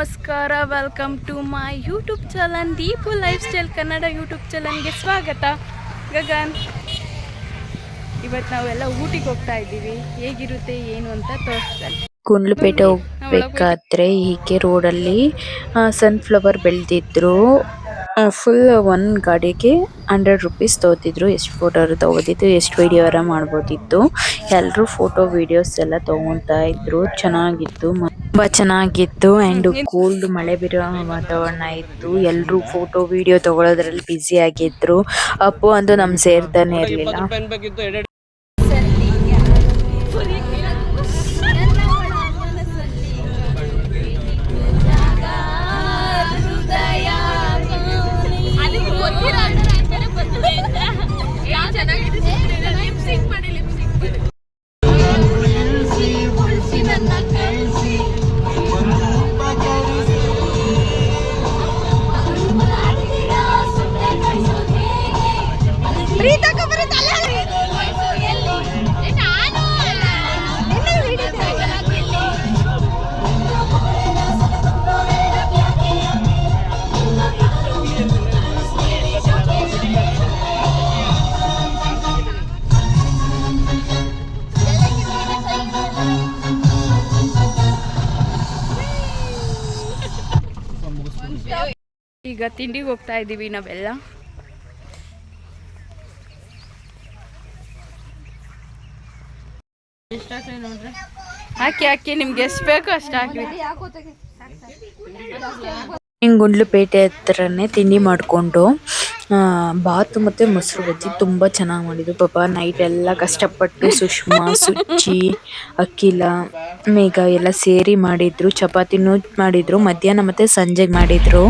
ನಮಸ್ಕಾರ welcome to my YouTube channel Deepu life style Kannada YouTube ಚಾನಲ್ಗೆ ಸ್ವಾಗತ. ಗಗನ್ ಇವತ್ತು ನಾವೆಲ್ಲ ಊಟಿಗೆ ಹೋಗ್ತಾ ಇದ್ದೀವಿ. ಹೇಗಿರುತ್ತೆ ಏನು ಅಂತ ತೋರಿಸ್ತಾರೆ ಕುಂಡ್ಲುಪೇಟೆ ಹೋಗ್ಬೇಕಾದ್ರೆ ಹೀಗೆ ರೋಡಲ್ಲಿ ಸನ್ಫ್ಲವರ್ ಬೆಳೆದಿದ್ರು. ಫುಲ್ ಒನ್ ಗಾಡಿಗೆ ಹಂಡ್ರೆಡ್ ರುಪೀಸ್ ತಗೋತಿದ್ರು. ಎಷ್ಟು ಫೋಟೋ ತಗೋತಿತ್ತು ಎಷ್ಟು ವಿಡಿಯೋ ಮಾಡ್ಬೋದಿತ್ತು. ಎಲ್ಲರೂ ಫೋಟೋ ವಿಡಿಯೋಸ್ ಎಲ್ಲ ತೊಗೊತಾ ಇದ್ರು. ಚೆನ್ನಾಗಿತ್ತು. ತುಂಬಾ ಚೆನ್ನಾಗಿತ್ತು ಅಂಡ್ ಕೋಲ್ಡ್ ಮಳೆ ಬೀರೋ ವಾತಾವರಣ ಇತ್ತು. ಎಲ್ರು ಫೋಟೋ ವಿಡಿಯೋ ತಗೊಳ್ಳೋದ್ರಲ್ಲಿ ಬ್ಯುಸಿ ಆಗಿದ್ರು. ಅಪ್ಪು ಅಂತೂ ನಮ್ ಸೇರ್ತಾನೆ ಇರ್ಲಿಲ್ಲ. ಈಗ ತಿಂಡಿಗೆ ಹೋಗ್ತಾ ಇದ್ದೀವಿ ನಾವೆಲ್ಲ. ಹಾಕಿ ಹಾಕಿ ನಿಮ್ಗೆ ಎಷ್ಟು ಬೇಕು ಅಷ್ಟು ಹಾಕಿ ಹಿಂಗ್ ಗುಂಡ್ಲುಪೇಟೆ ಹತ್ರನೇ ತಿಂಡಿ ಮಾಡಿಕೊಂಡು ಬಾತು ಮತ್ತೆ ಮೊಸರು ಬಜ್ಜಿ ತುಂಬಾ ಚೆನ್ನಾಗಿ ಮಾಡಿದ್ರು ಪಾಪ. ನೈಟ್ ಎಲ್ಲ ಕಷ್ಟಪಟ್ಟು ಸುಷ್ಮಾ ಸುಚ್ಚಿ ಅಕ್ಕಿಲ ಮೇಘ ಎಲ್ಲ ಸೇರಿ ಮಾಡಿದ್ರು. ಚಪಾತಿನೂ ಮಾಡಿದ್ರು ಮಧ್ಯಾಹ್ನ ಮತ್ತೆ ಸಂಜೆಗೆ ಮಾಡಿದ್ರು.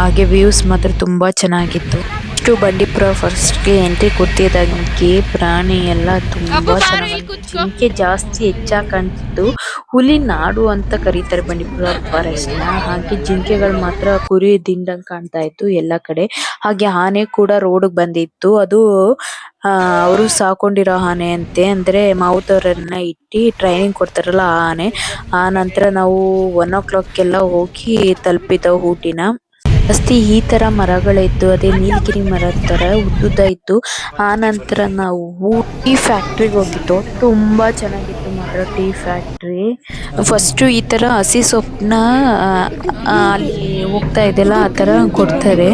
ಹಾಗೆ ವ್ಯೂಸ್ ಮಾತ್ರ ತುಂಬಾ ಚೆನ್ನಾಗಿತ್ತು. ಇಷ್ಟು ಬಂಡೀಪುರ ಫಾರೆಸ್ಟ್ಗೆ ಎಂಟ್ರಿ ಕೊಡ್ತಿದ್ದಂಗೆ ಪ್ರಾಣಿ ಎಲ್ಲ ತುಂಬಾ ಚೆನ್ನಾಗಿ ಜಿಂಕೆ ಜಾಸ್ತಿ ಹೆಚ್ಚಾಗಿ ಕಾಣ್ತಿತ್ತು ಹುಲಿ ನಾಡು ಅಂತ ಕರೀತಾರೆ ಬಂಡೀಪುರ ಫಾರೆಸ್ಟ್ನ. ಹಾಗೆ ಜಿಂಕೆಗಳು ಮಾತ್ರ ಕುರಿ ದಿಂಡಂಗೆ ಕಾಣ್ತಾ ಇತ್ತು ಎಲ್ಲ ಕಡೆ. ಹಾಗೆ ಆನೆ ಕೂಡ ರೋಡ್ಗೆ ಬಂದಿತ್ತು. ಅದು ಆ ಅವರು ಸಾಕೊಂಡಿರೋ ಆನೆ ಅಂತೆ. ಅಂದ್ರೆ ಮಾವುತವರನ್ನ ಇಟ್ಟಿ ಟ್ರೈನಿಂಗ್ ಕೊಡ್ತಾರಲ್ಲ ಆ ಆನೆ. ಆ ನಂತರ ನಾವು ಒನ್ ಓ ಕ್ಲಾಕ್ ಎಲ್ಲ ಹೋಗಿ ತಲುಪಿದ್ದೋ ಊಟಿನ. ಜಾಸ್ತಿ ಈ ತರ ಮರಗಳಿತ್ತು ಅದೇ ನೀಲಗಿರಿ ಮರದ ತರ ಉದ್ದುದ್ದ ಇತ್ತು ಆ ನಂತರ ನಾವು ಟೀ ಫ್ಯಾಕ್ಟ್ರಿಗೆ ಹೋಗಿದ್ದು. ತುಂಬಾ ಚೆನ್ನಾಗಿತ್ತು ಮಾತ್ರ ಟೀ ಫ್ಯಾಕ್ಟ್ರಿ. ಫಸ್ಟ್ ಈ ತರ ಹಸಿ ಸೊಪ್ಪನ್ನ ಅಲ್ಲಿ ಹೋಗ್ತಾ ಇದೆಯಲ್ಲ, ಆ ತರ ಕೊಡ್ತಾರೆ.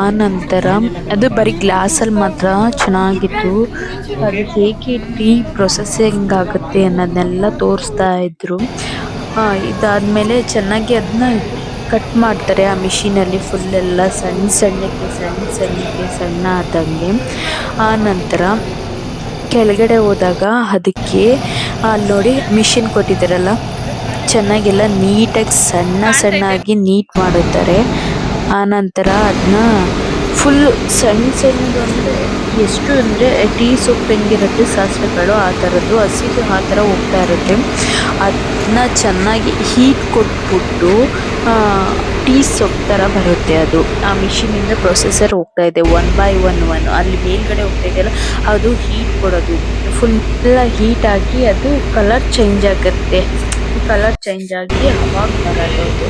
ಆ ನಂತರ ಅದು ಬರೀ ಗ್ಲಾಸ್ ಅಲ್ಲಿ ಮಾತ್ರ ಚೆನ್ನಾಗಿತ್ತು. ಅದು ಹೇಗೆ ಟೀ ಪ್ರೊಸೆಸಿಂಗ್ ಆಗುತ್ತೆ ಅನ್ನೋದನ್ನೆಲ್ಲ ತೋರಿಸ್ತಾ ಇದ್ರು. ಇದಾದ್ಮೇಲೆ ಚೆನ್ನಾಗಿ ಅದನ್ನ ಕಟ್ ಮಾಡ್ತಾರೆ ಆ ಮಿಷಿನಲ್ಲಿ ಫುಲ್ ಎಲ್ಲ ಸಣ್ಣ ಸಣ್ಣಕ್ಕೆ ಸಣ್ಣ ಸಣ್ಣಕ್ಕೆ ಸಣ್ಣ ಆದಂಗೆ. ಆ ನಂತರ ಕೆಳಗಡೆ ಹೋದಾಗ ಅದಕ್ಕೆ ಅಲ್ಲಿ ನೋಡಿ ಮಿಷಿನ್ ಕೊಟ್ಟಿದ್ದಾರಲ್ಲ, ಚೆನ್ನಾಗೆಲ್ಲ ನೀಟಾಗಿ ಸಣ್ಣ ಸಣ್ಣಾಗಿ ನೀಟ್ ಮಾಡುತ್ತಾರೆ ಆ ನಂತರ ಅದನ್ನ ಫುಲ್ ಸಣ್ಣ ಸಣ್ಣದು ಅಂದರೆ ಎಷ್ಟು ಅಂದರೆ ಟೀ ಸೊಪ್ಪು ಹೆಂಗಿರುತ್ತೆ, ಸಾಸಿವೆಗಳು ಆ ಥರದ್ದು ಹಸಿದು ಆ ಥರ ಹೋಗ್ತಾ ಇರುತ್ತೆ. ಅದನ್ನ ಚೆನ್ನಾಗಿ ಹೀಟ್ ಕೊಟ್ಬಿಟ್ಟು ಟೀ ಸೊಪ್ಪು ಥರ ಬರುತ್ತೆ ಅದು. ಆ ಮಿಷಿನಿಂದ ಪ್ರೊಸೆಸರ್ ಹೋಗ್ತಾ ಇದೆ ಒನ್ ಬೈ ಒನ್ ಒನ್ ಅಲ್ಲಿ ಮೇಲ್ಗಡೆ ಹೋಗ್ತಾ ಇದೆಯಲ್ಲ ಅದು ಹೀಟ್ ಕೊಡೋದು. ಫುಲ್ ಹೀಟ್ ಆಗಿ ಅದು ಕಲರ್ ಚೇಂಜ್ ಆಗುತ್ತೆ. ಕಲರ್ ಚೇಂಜ್ ಆಗಿ ಅವಾಗ ಬರೋದು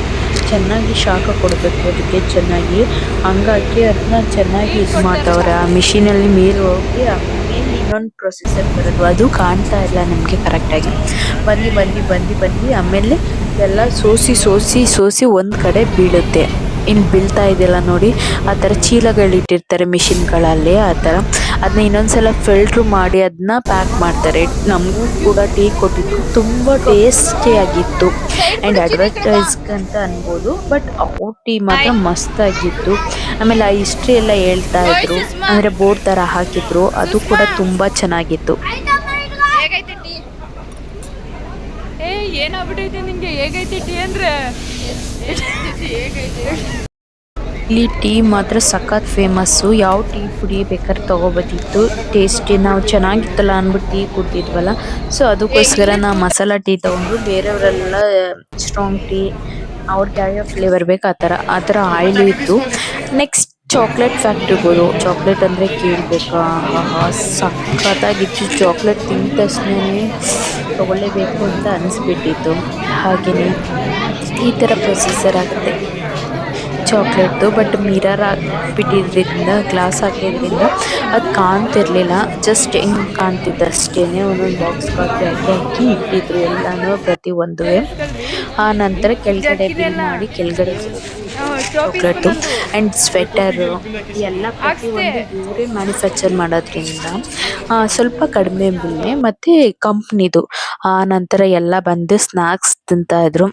ಚೆನ್ನಾಗಿ ಶಾಖ ಕೊಡಬೇಕು ಅದಕ್ಕೆ ಚೆನ್ನಾಗಿ. ಹಂಗಾಗಿ ಅದನ್ನ ಚೆನ್ನಾಗಿ ಇದು ಮಾಡ್ತಾವ್ರೆ. ಆ ಮಿಷಿನಲ್ಲಿ ಮೀರು ಹೋಗಿ ಆಮೇಲೆ ಇನ್ನೊಂದು ಪ್ರೊಸೆಸರ್ ಬರೋದು. ಅದು ಕಾಣ್ತಾ ಇಲ್ಲ ನಮಗೆ ಕರೆಕ್ಟಾಗಿ ಬಂದು ಬಂದು ಬಂದು ಬಂದು ಆಮೇಲೆ ಎಲ್ಲ ಸೋಸಿ ಸೋಸಿ ಸೋಸಿ ಒಂದು ಕಡೆ ಬೀಳುತ್ತೆ. ಇನ್ನು ಬೀಳ್ತಾ ಇದೆಯಲ್ಲ ನೋಡಿ ಆ ಥರ ಚೀಲಗಳು ಇಟ್ಟಿರ್ತಾರೆ ಮಿಷಿನ್ಗಳಲ್ಲಿ ಆ ಥರ. ಅದನ್ನ ಇನ್ನೊಂದ್ಸಲ ಫಿಲ್ಟ್ರ್ ಮಾಡಿ ಅದನ್ನ ಪ್ಯಾಕ್ ಮಾಡ್ತಾರೆ. ನಮಗೂ ಕೂಡ ಟೀ ಕೊಟ್ಟಿದ್ದು ತುಂಬ ಟೇಸ್ಟಿಯಾಗಿತ್ತು ಆ್ಯಂಡ್ ಅಡ್ವರ್ಟೈಸ್ ಅಂತ ಅನ್ಬೋದು ಬಟ್ ಅವ್ರ ಟೀ ಮಾತ್ರ ಮಸ್ತಾಗಿತ್ತು. ಆಮೇಲೆ ಆ ಹಿಸ್ಟ್ರಿ ಎಲ್ಲ ಹೇಳ್ತಾ ಇದ್ರು. ಅಂದರೆ ಬೋರ್ಡ್ ಥರ ಹಾಕಿದ್ರು. ಅದು ಕೂಡ ತುಂಬ ಚೆನ್ನಾಗಿತ್ತು. ಟೀ ಇಲ್ಲಿ ಟೀ ಮಾತ್ರ ಸಖತ್ ಫೇಮಸ್ಸು ಯಾವ ಟೀ ಪುಡಿ ಬೇಕಾದ್ರೆ ತಗೋಬೋದಿತ್ತು ಟೇಸ್ಟಿ ನಾವು ಚೆನ್ನಾಗಿತ್ತಲ್ಲ ಅಂದ್ಬಿಟ್ಟು ಟೀ ಕುಡ್ತಿದ್ವಲ್ಲ ಸೊ ಅದಕ್ಕೋಸ್ಕರ ನಾವು ಮಸಾಲ ಟೀ ತಗೊಂಡು ಬೇರೆಯವರೆಲ್ಲ ಸ್ಟ್ರಾಂಗ್ ಟೀ ಅವ್ರಿಗೆ ಯಾವ್ಯಾವ ಫ್ಲೇವರ್ ಬೇಕು, ಆ ಥರ ಆ ಥರ ಆಯಿಲು ಇತ್ತು. ನೆಕ್ಸ್ಟ್ ಚಾಕ್ಲೇಟ್ ಫ್ಯಾಕ್ಟ್ರಿಗಳು ಚಾಕ್ಲೇಟ್ ಅಂದರೆ ಕೇಳಬೇಕಾ? ಆಹಾ ಸಖತ್ತಾಗಿತ್ತು ಚಾಕ್ಲೇಟ್ ತಿಂದ ತಕ್ಷಣವೇ ತಗೊಳ್ಳೇಬೇಕು ಅಂತ ಅನಿಸ್ಬಿಟ್ಟಿತ್ತು. ಹಾಗೆಯೇ ಈ ಥರ ಪ್ರೊಸೆಸರ್ ಆಗುತ್ತೆ. ಚಾಕ್ಲೇಟ್ದು, ಬಟ್ ಮಿರರ್ ಹಾಕ್ಬಿಟ್ಟಿದ್ರಿಂದ, ಗ್ಲಾಸ್ ಹಾಕಿದ್ರಿಂದ ಅದು ಕಾಣ್ತಿರ್ಲಿಲ್ಲ. ಜಸ್ಟ್ ಹೆಂಗೆ ಕಾಣ್ತಿತ್ತು ಅಷ್ಟೇ ಒಂದೊಂದು ಬಾಕ್ಸ್ ಬಾಕ್ಸ್ ಹಾಕಿ ಹಾಕಿ ಇಟ್ಟಿದ್ರು ಎಲ್ಲಾನು ಪ್ರತಿ ಒಂದು ಆ ನಂತರ ಕೆಳಗಡೆ ಬಿಲ್ ಮಾಡಿ, ಕೆಳಗಡೆ ಚಾಕ್ಲೇಟು ಆ್ಯಂಡ್ ಸ್ವೆಟರು ಎಲ್ಲ ಪ್ರತಿಯೊಂದು ಇವರೇ ಮ್ಯಾನುಫ್ಯಾಕ್ಚರ್ ಮಾಡೋದ್ರಿಂದ ಸ್ವಲ್ಪ ಕಡಿಮೆ ಬೆಲೆ ಮತ್ತು ಕಂಪ್ನಿದು ಆ ನಂತರ ಎಲ್ಲ ಬಂದು ಸ್ನ್ಯಾಕ್ಸ್ ತಿಂತಾ ಇದ್ರು.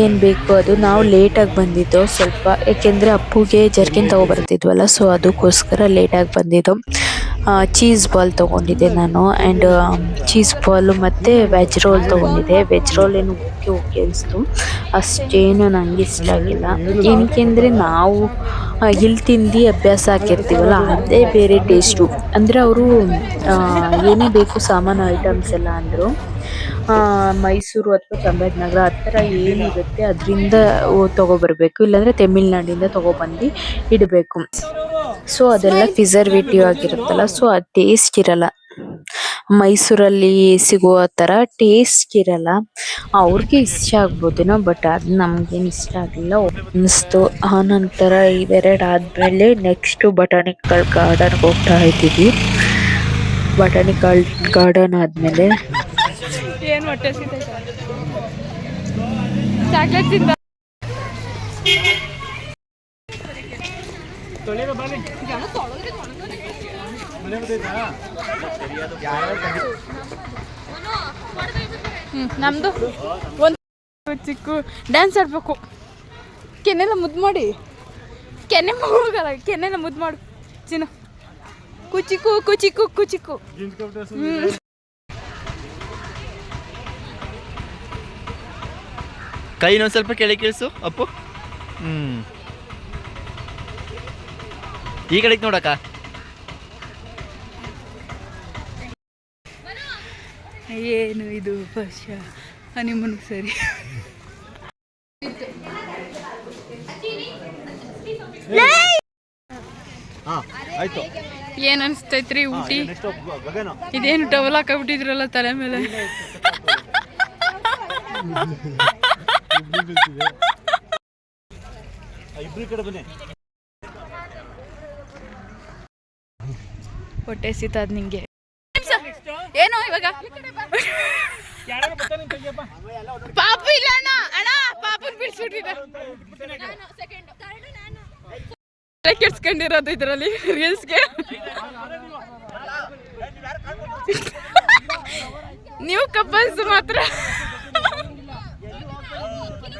ಏನು ಬೇಕು ಅದು? ನಾವು ಲೇಟಾಗಿ ಬಂದಿದ್ದು, ಸ್ವಲ್ಪ ಏಕೆಂದರೆ ಅಪ್ಪುಗೆ ಜರ್ಕಿನ್ ತೊಗೊಬರ್ತಿದ್ವಲ್ಲ ಸೊ ಅದಕ್ಕೋಸ್ಕರ ಲೇಟಾಗಿ ಬಂದಿದ್ದು. ಚೀಸ್ ಬಾಲ್ ತೊಗೊಂಡಿದ್ದೆ ನಾನು ಆ್ಯಂಡ್ ಚೀಸ್ ಬಾಲು ಮತ್ತು ವೆಜ್ ರೋಲ್ ತೊಗೊಂಡಿದ್ದೆ. ವೆಜ್ ರೋಲ್ ಏನು ಓಕೆ ಓಕೆ ಅನಿಸ್ತು. ಅಷ್ಟೇನು ನನಗೆ ಇಷ್ಟ ಆಗಿಲ್ಲ. ಏನಕ್ಕೆ ಅಂದರೆ ನಾವು ಇಲ್ಲಿ ತಿಂದು ಅಭ್ಯಾಸ ಹಾಕಿರ್ತೀವಲ್ಲ, ಅದೇ ಬೇರೆ ಟೇಸ್ಟು ಅಂದರೆ ಅವರು ಏನೇ ಬೇಕು ಸಾಮಾನು ಐಟಮ್ಸ್ ಎಲ್ಲ ಅಂದರು. ಮೈಸೂರು ಅಥವಾ ಚಾಮರಾಜನಗರ ಆ ಥರ ಏನಿರುತ್ತೆ, ಅದರಿಂದ ತೊಗೊಬರ್ಬೇಕು. ಇಲ್ಲಾಂದರೆ ತಮಿಳ್ನಾಡಿಂದ ತೊಗೊಬಂದು ಇಡಬೇಕು. ಸೊ ಅದೆಲ್ಲ ಪ್ರಿಸರ್ವೇಟಿವ್ ಆಗಿರುತ್ತಲ್ಲ ಸೊ ಅದು ಟೇಸ್ಟ್ ಇರಲ್ಲ. ಮೈಸೂರಲ್ಲಿ ಸಿಗುವ ಥರ ಟೇಸ್ಟ್ ಇರಲ್ಲ. ಅವ್ರಿಗೆ ಇಷ್ಟ ಆಗ್ಬೋದೇನೋ ಬಟ್ ಅದು ನಮಗೇನು ಇಷ್ಟ ಆಗಲಿಲ್ಲ ಅನ್ನಿಸ್ತು. ಆ ನಂತರ ಇವೆರಡು ಆದಮೇಲೆ ನೆಕ್ಸ್ಟು ಬಟಾನಿಕಲ್ ಗಾರ್ಡನ್ಗೆ ಹೋಗ್ತಾ ಇದ್ದೀವಿ. ಬಟಾನಿಕಲ್ ಗಾರ್ಡನ್ ಆದಮೇಲೆ ಏನು ಹೊಟ್ಟೆ ಚಾಕ್ಲೇಟ್ ತಿಂದ ನಮ್ದು ಒಂದು ಚಿಕ್ಕ ಡ್ಯಾನ್ಸ್ ಆಡ್ಬೇಕು. ಕೆನ್ನೆಲ್ಲ ಮುದ್ದು ಮಾಡಿ. ಕೆನ್ನೆ ಹೋಗಲ್ಲ ಕೆನ್ನೆಲ್ಲ ಮುದ್ದು ಮಾಡು. ಚಿನ್ನ. ಕುಚಿಕು ಕುಚಿಕು ಕುಚಿಕು ಕೈ ಇನ್ನೊಂದು ಸ್ವಲ್ಪ ಕೆಳಗೆ ಕೇಳಿಸು ಅಪ್ಪು. ಹ್ಞೂ ಈ ಕಡೆಗೆ ನೋಡಕ್ಕ. ಏನು ಇದು ಪಶ್ಯ ಹನಿಮೂನ್ ಸರಿ. ಹಾಂ ಆಯಿತು. ಏನ್ ಅನ್ಸ್ತೈತ್ರಿ ಊಟಿ? ಇದೇನು ಟವಲ್ ಹಾಕಬಿಟ್ಟಿದ್ರಲ್ಲ ತಲೆ ಮೇಲೆ? ಇಬ್ರು ಕಡೆ ಬನ್ನಿ. ಹೊಟ್ಟೆ ಸಿತದ್ ನಿಂಗೆ. ಏನೋ ಇವಾಗ? ಪಾಪು ಇಲ್ಲ ಅಣ್ಣ. ಅಣ್ಣ ಪಾಪನ್ ಬಿಡ್ಸ್ಬಿಟ್ಟಿದ್ದ. ಕೆಡ್ಸ್ಕೊಂಡಿರೋದು ಇದರಲ್ಲಿ ರೀಲ್ಸ್ಗೆ. ನೀವು ಕಪಲ್ಸ್ ಮಾತ್ರ.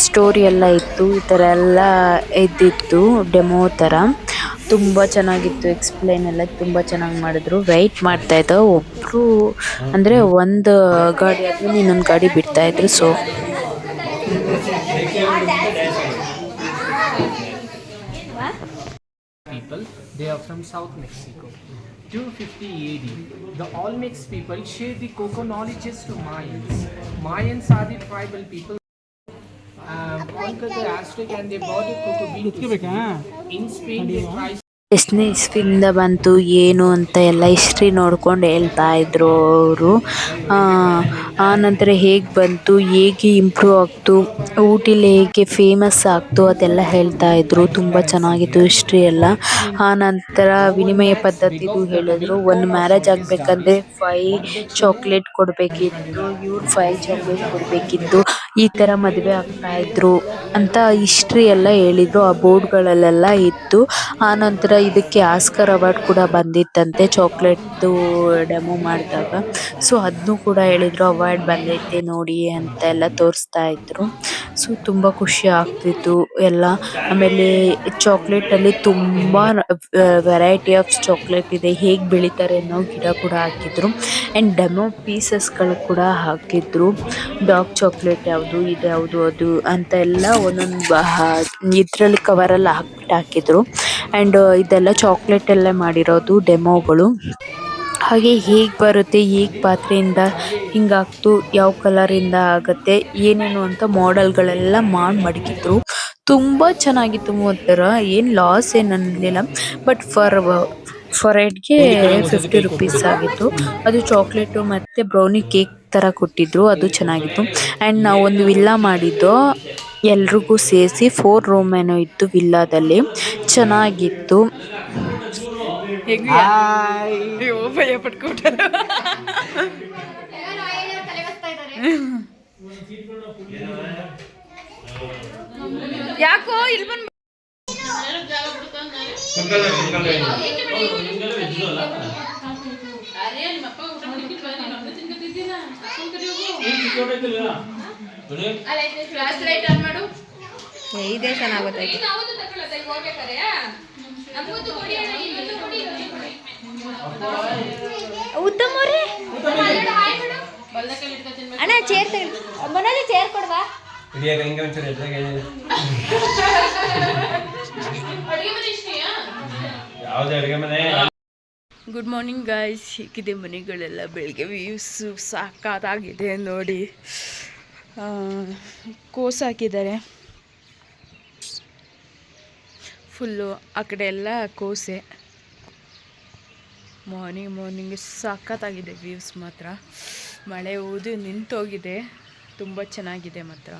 ಸ್ಟೋರಿ ಎಲ್ಲ ಇತ್ತು ಈ ಥರ ಎಲ್ಲ ಇದ್ದಿತ್ತು ಡೆಮೋ ಥರ ತುಂಬ ಚೆನ್ನಾಗಿತ್ತು ಎಕ್ಸ್ಪ್ಲೈನ್ ಎಲ್ಲ ತುಂಬ ಚೆನ್ನಾಗಿ ಮಾಡಿದ್ರು ವೆಯ್ಟ್ ಮಾಡ್ತಾ ಇದ್ದ ಒಬ್ಬರು ಅಂದರೆ ಒಂದು ಗಾಡಿ ಆದ್ಮೇಲೆ ಇನ್ನೊಂದು ಗಾಡಿ ಬಿಡ್ತಾ ಇದ್ರು so people they are from south mexico 250 AD, the Olmecs people share the cocoa knowledges to Mayans. Mayans are the tribal people. ಎಷ್ಟನೇ ಇಸ್ವಿಯಿಂದ ಬಂತು ಏನು ಅಂತ ಎಲ್ಲ ಹಿಸ್ಟ್ರಿ ನೋಡ್ಕೊಂಡು ಹೇಳ್ತಾ ಇದ್ರು ಅವರು. ಆ ನಂತರ ಹೇಗೆ ಬಂತು ಹೇಗೆ ಇಂಪ್ರೂವ್ ಆಗ್ತು ಊಟಿಲಿ ಹೇಗೆ ಫೇಮಸ್ ಆಗ್ತು ಅದೆಲ್ಲ ಹೇಳ್ತಾ ಇದ್ರು. ತುಂಬ ಚೆನ್ನಾಗಿತ್ತು ಹಿಸ್ಟ್ರಿ ಎಲ್ಲ. ಆ ನಂತರ ವಿನಿಮಯ ಪದ್ಧತಿಗೂ ಹೇಳಿದ್ರು. ಒಂದು ಮ್ಯಾರೇಜ್ ಆಗಬೇಕಂದ್ರೆ ಫೈ ಚಾಕ್ಲೇಟ್ ಕೊಡಬೇಕಿತ್ತು ಇವ್ರು ಫೈ ಚಾಕ್ಲೇಟ್ ಕೊಡಬೇಕಿತ್ತು. ಈ ತರ ಮದುವೆ ಆಗ್ತಾ ಇದ್ರು ಅಂತ ಹಿಸ್ಟ್ರಿ ಎಲ್ಲ ಹೇಳಿದ್ರು. ಆ ಬೋರ್ಡ್ಗಳಲ್ಲೆಲ್ಲ ಇತ್ತು. ಆ ನಂತರ ಇದಕ್ಕೆ ಆಸ್ಕರ್ ಅವಾರ್ಡ್ ಕೂಡ ಬಂದಿತ್ತಂತೆ, ಚಾಕ್ಲೇಟ್ದು ಡೆಮೋ ಮಾಡಿದಾಗ. ಸೊ ಅದನ್ನು ಕೂಡ ಹೇಳಿದ್ರು ಅವಾರ್ಡ್ ಬಂದೈತೆ ನೋಡಿ ಅಂತ ಎಲ್ಲ ತೋರಿಸ್ತಾ ಇದ್ರು. ಸೊ ತುಂಬಾ ಖುಷಿ ಆಗ್ತಿತ್ತು ಎಲ್ಲ. ಆಮೇಲೆ ಚಾಕಲೇಟ್ ಅಲ್ಲಿ ತುಂಬಾ ವೆರೈಟಿ ಆಫ್ ಚಾಕ್ಲೇಟ್ ಇದೆ. ಹೇಗೆ ಬೆಳಿತಾರೆ ಅನ್ನೋ ಗಿಡ ಕೂಡ ಹಾಕಿದ್ರು. ಅಂಡ್ ಡೆಮೋ ಪೀಸಸ್ಗಳು ಕೂಡ ಹಾಕಿದ್ರು. ಡಾರ್ಕ್ ಚಾಕಲೇಟ್ ಯಾವುದು? ಇದು ಯಾವುದು, ಅದು ಅಂತ ಎಲ್ಲ ಒಂದೊಂದು ಇದ್ರಲ್ಲಿ ಕವರಲ್ಲಿ ಹಾಕ್ಬಿಟ್ಟು ಹಾಕಿದ್ರು. ಅಂಡ್ ಇದೆಲ್ಲ ಚಾಕ್ಲೇಟ್ ಎಲ್ಲ ಮಾಡಿರೋದು ಡೆಮೋಗಳು ಹಾಗೆ ಹೇಗೆ ಬರುತ್ತೆ, ಹೇಗೆ ಪಾತ್ರೆಯಿಂದ ಹಿಂಗಾಗ್ತು ಯಾವ ಕಲರಿಂದ ಆಗುತ್ತೆ, ಏನೇನು ಅಂತ ಮಾಡೆಲ್ಗಳೆಲ್ಲ ಮಾಡಿ ಮಡಗಿದ್ರು. ತುಂಬ ಚೆನ್ನಾಗಿತ್ತು ಒಂಥರ ಏನು ಲಾಸ್ ಏನು ಅನ್ನಲಿಲ್ಲ ಬಟ್ ಫಾರ್ ಫಾರ್ ಹೆಡ್ಗೆ ಫಿಫ್ಟಿ ರುಪೀಸ್ ಆಗಿತ್ತು. ಅದು ಚಾಕ್ಲೇಟು ಮತ್ತು ಬ್ರೌನಿ ಕೇಕ್ ಥರ ಕೊಟ್ಟಿದ್ರು. ಅದು ಚೆನ್ನಾಗಿತ್ತು. ಆ್ಯಂಡ್ ನಾವು ಒಂದು ವಿಲ್ಲಾ ಮಾಡಿದ್ದು. ಎಲ್ರಿಗೂ ಸೇರಿಸಿ ಫೋರ್ ರೂಮ್ ಏನೋ ಇತ್ತು ವಿಲ್ಲಾದಲ್ಲಿ ಚೆನ್ನಾಗಿತ್ತು. ಯಾಕೋ ಇಲ್ಲಿ ಬಂದ್ ಇದೇ ಚೆನ್ನಾಗುತ್ತೆ ಉತ್ತಮರೇ ಅಣ್ಣ ಚೇರ್ ತಗೊಳ್ಳಿ ಮನೋಜ್ ಚೇರ್ ಕೊಡ್ವಾ ಗುಡ್ ಮಾರ್ನಿಂಗ್ ಗಾಯ್ಸ್ ಹೇಗಿದೆ ಮನೆಗಳೆಲ್ಲ ಬೆಳಗ್ಗೆ ವ್ಯೂಸು ಸಾಕಾದಾಗಿದೆ ನೋಡಿ. ಕೋಸ್ ಹಾಕಿದ್ದಾರೆ. ಫುಲ್ಲು ಆ ಕಡೆ ಎಲ್ಲ ಕೋಸೆ. ಮಾರ್ನಿಂಗ್ ಮಾರ್ನಿಂಗ್ ಸಖತ್ತಾಗಿದೆ ವ್ಯೂಸ್ ಮಾತ್ರ. ಮಳೆ ಊದು ನಿಂತೋಗಿದೆ. ತುಂಬ ಚೆನ್ನಾಗಿದೆ ಮಾತ್ರ.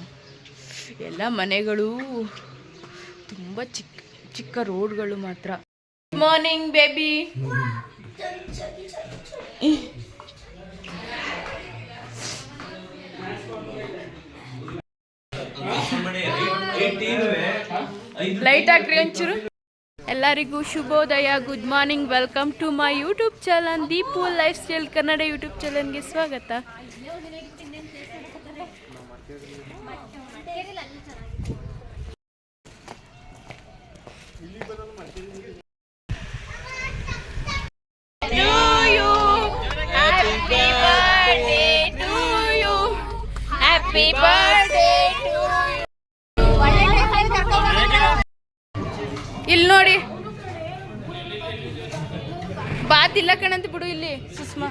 ಎಲ್ಲ ಮನೆಗಳು ತುಂಬ ಚಿಕ್ಕ ಚಿಕ್ಕ ರೋಡ್ಗಳು ಮಾತ್ರ. ಮಾರ್ನಿಂಗ್ ಬೇಬಿ ಲೈಟ್ ಹಾಕ್ರಿ ಒಂಚೂರು. ಎಲ್ಲರಿಗೂ ಶುಭೋದಯ good morning welcome to my YouTube channel Deepu life style Kannada YouTube ಚಾನಲ್ಗೆ ಸ್ವಾಗತ. You. ಇಲ್ಲಿ ನೋಡಿ. ಬಾತ್ ಇಲ್ಲ ಕಣಂತ ಬಿಡು ಇಲ್ಲಿ, ಸುಷ್ಮಾ.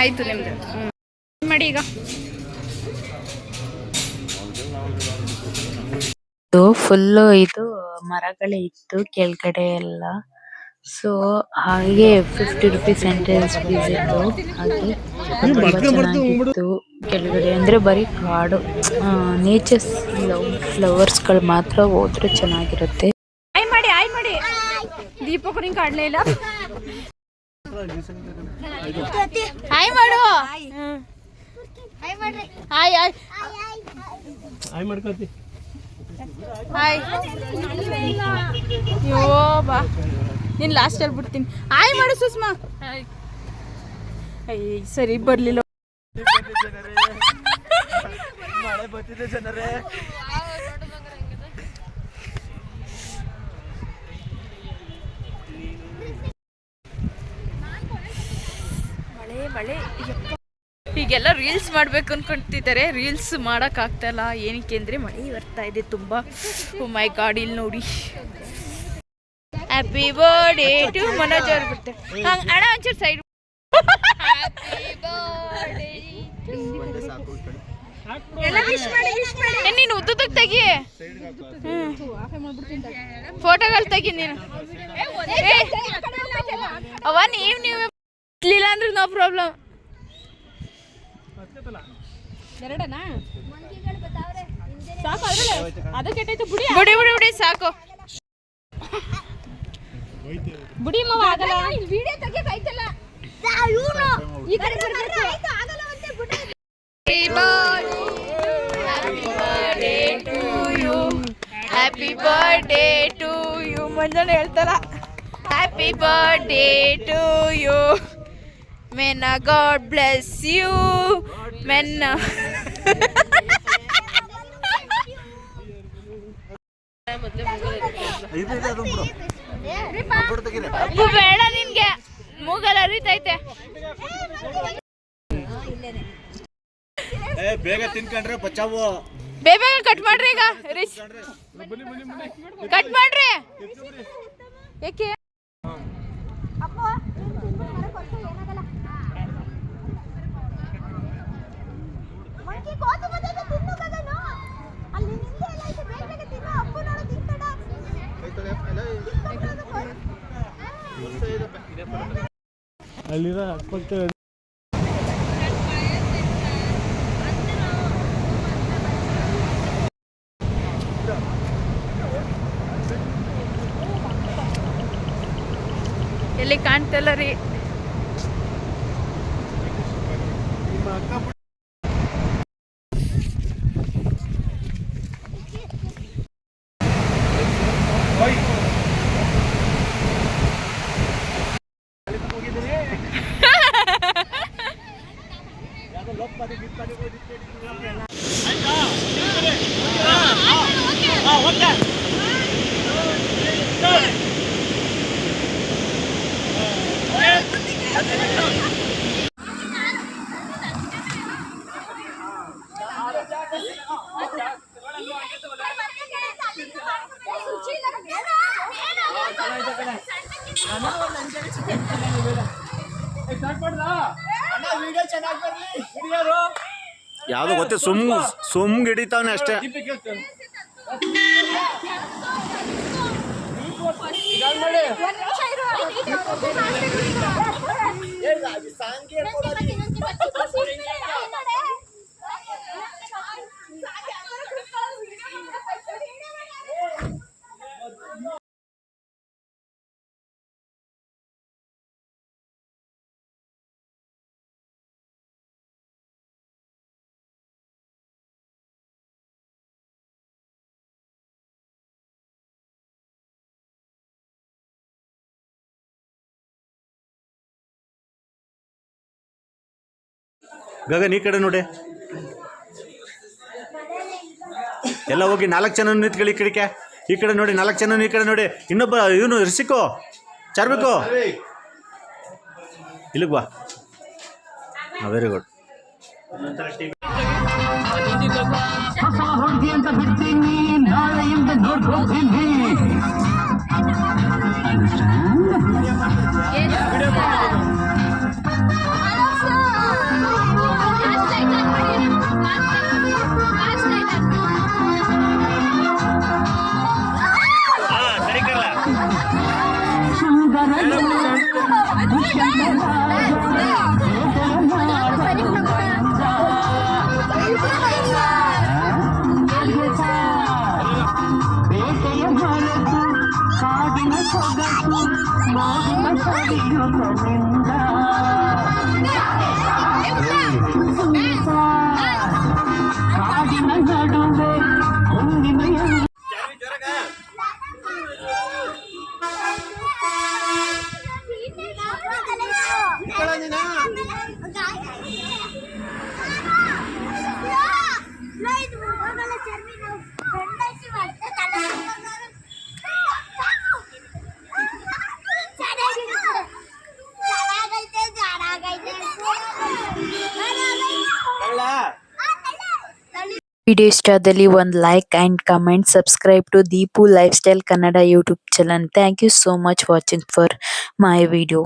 ಆಯ್ತು ನಿಮ್ದು. ಮಾಡಿ ಈಗ? ಫುಲ್ಲು ಇದು ಮರಗಳೇ ಇತ್ತು ಕೆಳಗಡೆ ಎಲ್ಲ. ಸೊ ಹಾಗೆ ಫಿಫ್ಟಿ ರುಪೀಸ್ ಎಂಟ್ರೆನ್ಸ್ ಫೀಸ್ ಇತ್ತು ಹಾಗೆ ತುಂಬಾ ಚೆನ್ನಾಗಿತ್ತು ಕೆಳಗಡೆ. ಅಂದ್ರೆ ಬರೀ ಕಾಡು ನೇಚರ್ಸ್ ಫ್ಲವರ್ಸ್ಗಳು ಮಾತ್ರ ಹೋದ್ರೆ ಚೆನ್ನಾಗಿರುತ್ತೆ. ಆಯ್ ಮಾಡಿ ಆಯ್ ಮಾಡಿ. ದೀಪಕ್ ನಿಂಗೆ ಕಾಡ್ಲೇ ಇಲ್ಲ. ಆಯ್ ಮಾಡು. ಹಾಯ್ ಆಯ್ ಆಯ್. ಮಾಡ್ಕೊತಿ ಹಾಯ್ ಅಯ್ಯೋ ಬಾ. ನೀನು ಲಾಸ್ಟಲ್ಲಿ ಬಿಡ್ತೀನಿ. ಆಯ್ ಮಾಡು ಸುಷ್ಮಾ. ಅಯ್ಯ ಸರಿ ಬರಲಿಲ್ಲ. ಮಳೆ ಬರ್ತಿದೆ ಜನರೇ. ಮಳೆ ಮಳೆ. ಹೀಗೆಲ್ಲ ರೀಲ್ಸ್ ಮಾಡ್ಬೇಕು ಅನ್ಕೊಂತಿದ್ದಾರೆ ರೀಲ್ಸ್ ಮಾಡಕ್ ಆಗ್ತಾ ಇಲ್ಲ ಏನಕ್ಕೆ ಅಂದರೆ ಮಳೆ ಬರ್ತಾ ಇದೆ ತುಂಬಾ. ಮೈ ಗಾಡ್ ಇಲ್ಲಿ ನೋಡಿ. ಹ್ಯಾಪಿ ಬರ್ಡೇ ಟು ಮನೋಜ್ ಅವ್ರು ಬಿಡ್ತೆ ಹಂಗೆ, ಅಣ್ಣ ಒಂಚೂರು ಸೈಡ್ ನೀನು ಉದ್ದುದಕ್ಕೆ ತೆಗಿ. ಫೋಟೋಗಳು ತೆಗಿ ನೀನು. ಅವ ನೀವು ನೀವು ಅಂದ್ರೆ ನೋ ಪ್ರಾಬ್ಲಮ್ ಬುಡಿ ಬುಡಿ ಬುಡಿ ಸಾಕು. ಬುಡಿ ಮಾವ ಆಗಲ್ಲ. ವಿಡಿಯೋ ತೆಗಿಯಕ್ ಆಯ್ತಲ್ಲ? ಇವನು. ಈ ಕಡೆ ಬರ್ಬೇಕು ಆಗಲ್ಲ ಅಂತೆ ಬುಡಿ. ಹ್ಯಾಪಿ ಟು ಯು ಮಂಜಾನೆ ಹೇಳ್ತಾರ. ಹ್ಯಾಪಿ ಬರ್ಡೇ ಟು ಯು ಮೆನ್ನ ಗಾಡ್ ಬ್ಲೆಸ್ ಯು ಮೆನ್ನ ಅಪ್ಪು ಬೇಡ ನಿನ್ಗೆ. ಮೂಗಲ್ ಅರಿತೈತೆ. ಬೇಗ ತಿನ್ಕೊಂಡ್ರೆ ಬಚಾವು. ಬೇಗ ಕಟ್ ಮಾಡ್ರಿ ಈಗ ರಿಶ್ ಕಟ್ ಮಾಡ್ರಿ. ಯಾಕೆ ಮಂಕಿ ಕೋತಿ ಬಂದೈತೆ ತಿನ್ನು ಗಗನು ಅಲ್ಲಿ ನಿಂದೆ ಎಲ್ಲ ಐತೆ ಬೇಗ ಬೇಗ ತಿನ್ನು ಅಪ್ಪು ನೋಡು ತಿಂತಾಡ ಅಲ್ಲಿರೋ ಹಾಕ್ಕೊಳ್ತೇವೆ ಎಲ್ಲಿ ಕಾಣ್ತಲ್ಲ ರೀ? ಯಾವ್ದು ಗೊತ್ತೇ ಸುಮ್ ಸುಮ್ ಹಿಡಿತಾವನೆ ಅಷ್ಟೇ. ಗಗನ್, ಈ ಕಡೆ ನೋಡಿ. ಎಲ್ಲ ಹೋಗಿ ನಾಲ್ಕು ಜನ ನಿಂತ್ಕೊಳ್ಳಿ ಈ ಕಡೆಗೆ. ಈ ಕಡೆ ನೋಡಿ, ನಾಲ್ಕು ಜನ ಈ ಕಡೆ ನೋಡಿ. ಇನ್ನೊಬ್ಬ, ಇವನು ರಿಸಿಕೋ ಚಾರ್ಬೇಕು ಇಲ್ಲಿಗೆ ಬಾ. ವೆರಿ ಗುಡ್ ವಿಡಿಯೋ ಇಷ್ಟ ಆದಲ್ಲಿ ಒಂದು like and comment subscribe to Deepu life style Kannada YouTube channel thank you so much watching for my video